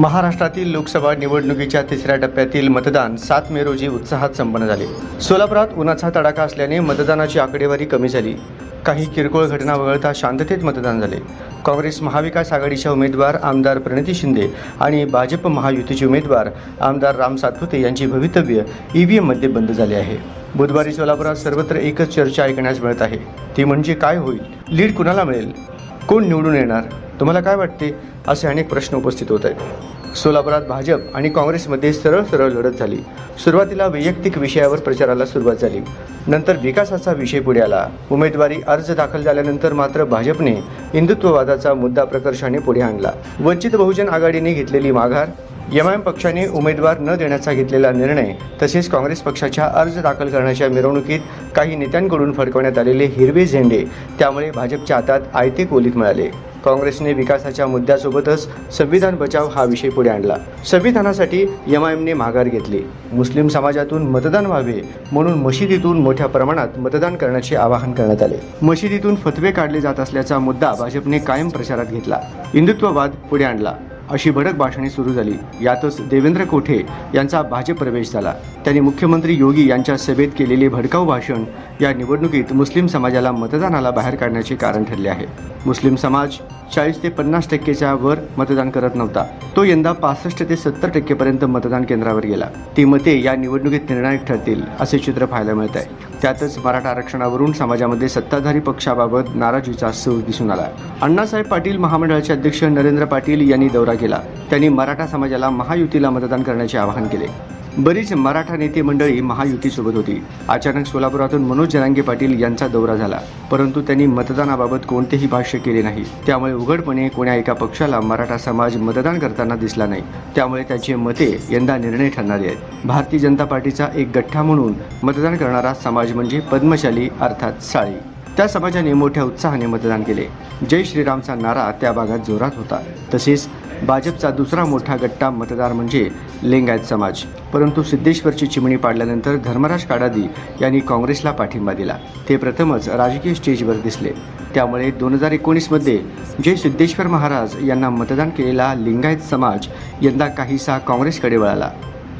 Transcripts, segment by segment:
महाराष्ट्रातील लोकसभा निवडणुकीच्या तिसऱ्या टप्प्यातील मतदान सात मे रोजी उत्साहात संपन्न झाले. सोलापुरात उन्हाचा तडाखा असल्याने मतदानाची आकडेवारी कमी झाली. काही किरकोळ घटना वगळता शांततेत मतदान झाले. काँग्रेस महाविकास आघाडीच्या उमेदवार आमदार प्रणिती शिंदे आणि भाजप महायुतीचे उमेदवार आमदार राम सातपुते यांची भवितव्य ई व्ही एममध्ये बंद झाले आहे. बुधवारी सोलापुरात सर्वत्र एकच चर्चा ऐकण्यास मिळत आहे. ती म्हणजे काय होईल? लीड कुणाला मिळेल? कोण निवडून येणार? तुम्हाला काय वाटते? असे अनेक प्रश्न उपस्थित होत आहेत. सोलापुरात भाजप आणि काँग्रेसमध्ये सरळ सरळ लढत झाली. सुरुवातीला वैयक्तिक विषयावर प्रचाराला सुरुवात झाली. नंतर विकासाचा विषय पुढे आला. उमेदवारी अर्ज दाखल झाल्यानंतर मात्र भाजपने हिंदुत्ववादाचा मुद्दा प्रकर्षाने पुढे आणला. वंचित बहुजन आघाडीने घेतलेली माघार एम आय एम पक्षाने उमेदवार न देण्याचा घेतलेला निर्णय तसेच काँग्रेस पक्षाच्या अर्ज दाखल करण्याच्या मिरवणुकीत काही नेत्यांकडून फडकवण्यात आलेले हिरवे झेंडे त्यामुळे भाजपच्या हातात आयते कोलीत मिळाले. काँग्रेसने विकासाच्या मुद्द्यासोबतच संविधान बचाव हा विषय पुढे आणला. संविधानासाठी एम आय एमने माघार घेतली. मुस्लिम समाजातून मतदान व्हावे म्हणून मशिदीतून मोठ्या प्रमाणात मतदान करण्याचे आवाहन करण्यात आले. मशिदीतून फतवे काढले जात असल्याचा मुद्दा भाजपने कायम प्रचारात घेतला. हिंदुत्ववाद पुढे आणला. अशी भडक भाषणे सुरू झाली. यातच देवेंद्र कोठे यांचा भाजप प्रवेश झाला. त्यांनी मुख्यमंत्री योगी यांच्या सभेत केलेले भडकाऊ भाषण या निवडणुकीत मुस्लिम समाजाला मतदानाला बाहेर काढण्याचे कारण ठरले आहे. मुस्लिम समाज चाळीस ते पन्नास टक्केच्या वर मतदान करत नव्हता. तो यंदा पासष्ट ते सत्तर टक्केपर्यंत मतदान केंद्रावर गेला. ती मते या निवडणुकीत निर्णायक ठरतील असे चित्र पाहायला मिळत आहे त्यातच मराठा आरक्षणावरून समाजामध्ये सत्ताधारी पक्षाबाबत नाराजीचा सूर दिसून आला. अण्णासाहेब पाटील महामंडळाचे अध्यक्ष नरेंद्र पाटील यांनी दौरा केला. त्यांनी मराठा समाजाला महायुतीला मतदान करण्याचे आवाहन केले. बरीच मराठा नेते मंडळी महायुतीसोबत होती. अचानक सोलापुरातून मनोज जरांगे पाटील यांचा दौरा झाला. परंतु त्यांनी मतदानाबाबत कोणतेही भाष्य केले नाही. त्यामुळे उघडपणे कोण्या एका पक्षाला मराठा समाज मतदान करताना दिसला नाही. त्यामुळे त्याचे मते यंदा निर्णय ठरणारी आहेत. भारतीय जनता पार्टीचा एक गठ्ठा म्हणून मतदान करणारा समाज म्हणजे पद्मशाली अर्थात साळी. त्या समाजाने मोठ्या उत्साहाने मतदान केले. जय श्रीरामचा नारा त्या भागात जोरात होता. तसेच भाजपचा दुसरा मोठा गट्टा मतदार म्हणजे लिंगायत समाज. परंतु सिद्धेश्वरची चिमणी पाडल्यानंतर धर्मराज काडादी यांनी काँग्रेसला पाठिंबा दिला. ते प्रथमच राजकीय स्टेजवर दिसले. त्यामुळे दोन हजार एकोणीसमध्ये जय सिद्धेश्वर महाराज यांना मतदान केलेला लिंगायत समाज यंदा काहीसा काँग्रेसकडे वळाला.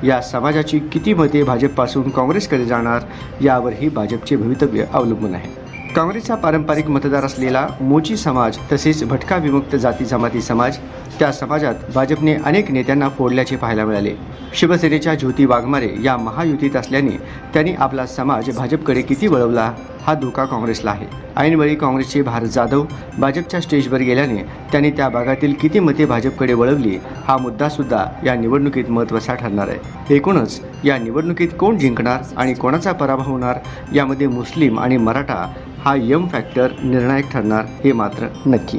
या समाजाची किती मते भाजपपासून काँग्रेसकडे जाणार यावरही भाजपचे भवितव्य अवलंबून आहे. काँग्रेसचा पारंपरिक मतदार असलेला मोची समाज तसेच भटका विमुक्त जाती जमाती समाज त्या समाजात भाजपने अनेक नेत्यांना फोडल्याचे पाहायला मिळाले. शिवसेनेच्या ज्योती वाघमारे या महायुतीत असल्याने त्यांनी आपला समाज भाजपकडे किती वळवला हा धोका काँग्रेसला आहे. ऐनवेळी काँग्रेसचे भारत जाधव भाजपच्या स्टेजवर गेल्याने त्यांनी त्या भागातील किती मते भाजपकडे वळवली हा मुद्दासुद्धा या निवडणुकीत महत्त्वाचा ठरणार आहे. एकूणच या निवडणुकीत कोण जिंकणार आणि कोणाचा पराभव होणार यामध्ये मुस्लिम आणि मराठा हा यम फॅक्टर निर्णायक ठरणार हे मात्र नक्की.